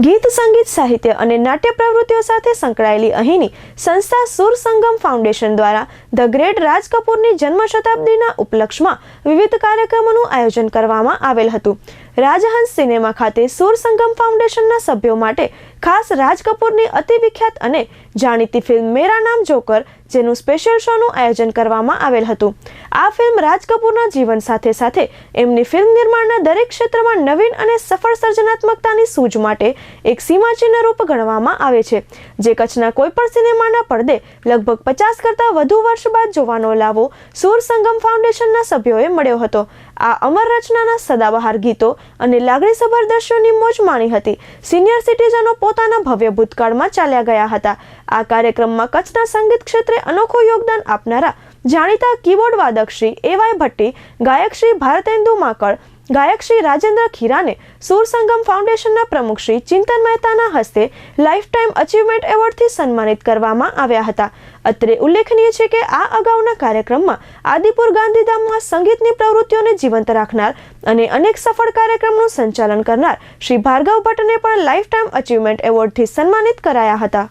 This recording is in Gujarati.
ગીત, સંગીત, સાહિત્ય અને નાટ્ય પ્રવૃત્તિઓ સાથે સંકળાયેલી અહીંની સંસ્થા સુર સંગમ ફાઉન્ડેશન દ્વારા ધ ગ્રેટ રાજ કપૂરની જન્મ શતાબ્દીના ઉપલક્ષમાં વિવિધ કાર્યક્રમોનું આયોજન કરવામાં આવેલ હતું. રાજહંસ સિનેમા ખાતે સુર સંગમ ફાઉન્ડેશનના સભ્યો માટે ખાસ રાજ કપૂરની અતિ વિખ્યાત અને જાણીતી ફિલ્મ મેરા નામ જોકર જેનું સ્પેશિયલ શોનું આયોજન કરવામાં આવેલ હતું. આ ફિલ્મ રાજ કપૂરના જીવન સાથે સાથે એમની ફિલ્મ નિર્માણના દરેક ક્ષેત્રમાં નવીન અને સફળ સર્જનાત્મકતાની સૂઝ માટે એક સીમાચિહ્ન રૂપ ગણવામાં આવે છે, જે કચ્છના કોઈપણ સિનેમાના પડદે લગભગ પચાસ કરતાં વધુ વર્ષ બાદ જોવાનો લાવો સુર સંગમ ફાઉન્ડેશનના સભ્યોએ મળ્યો હતો. આ અમર રચનાના સદાબહાર ગીતો અને લાગણીસભર દ્રશ્યોની મોજ માણી હતી. સિનિયર સિટીઝનો પોતાના ભવ્ય ભૂતકાળમાં ચાલ્યા ગયા હતા. આ કાર્યક્રમમાં કચ્છના સંગીત ક્ષેત્રે અનોખું યોગદાન આપનારા જાણીતા કીબોર્ડ વાદક શ્રી એવાય ભટ્ટી, ગાયક શ્રી ભારતેન્દુ માકળ ગાયક શ્રી રાજેન્દ્ર ખીરાને સુર સંગમ ફાઉન્ડેશનના પ્રમુખ શ્રી ચિંતન મહેતાના હસ્તે લાઈફ ટાઈમ અચીવમેન્ટ એવોર્ડથી સન્માનિત કરવામાં આવ્યા હતા. અત્રે ઉલ્લેખનીય છે કે આ અગાઉના કાર્યક્રમમાં આદિપુર ગાંધીધામમાં સંગીતની પ્રવૃત્તિઓને જીવંત રાખનાર અને અનેક સફળ કાર્યક્રમનું સંચાલન કરનાર શ્રી ભાર્ગવ ભટ્ટને પણ લાઈફ ટાઈમ અચીવમેન્ટ એવોર્ડથી સન્માનિત કરાયા હતા.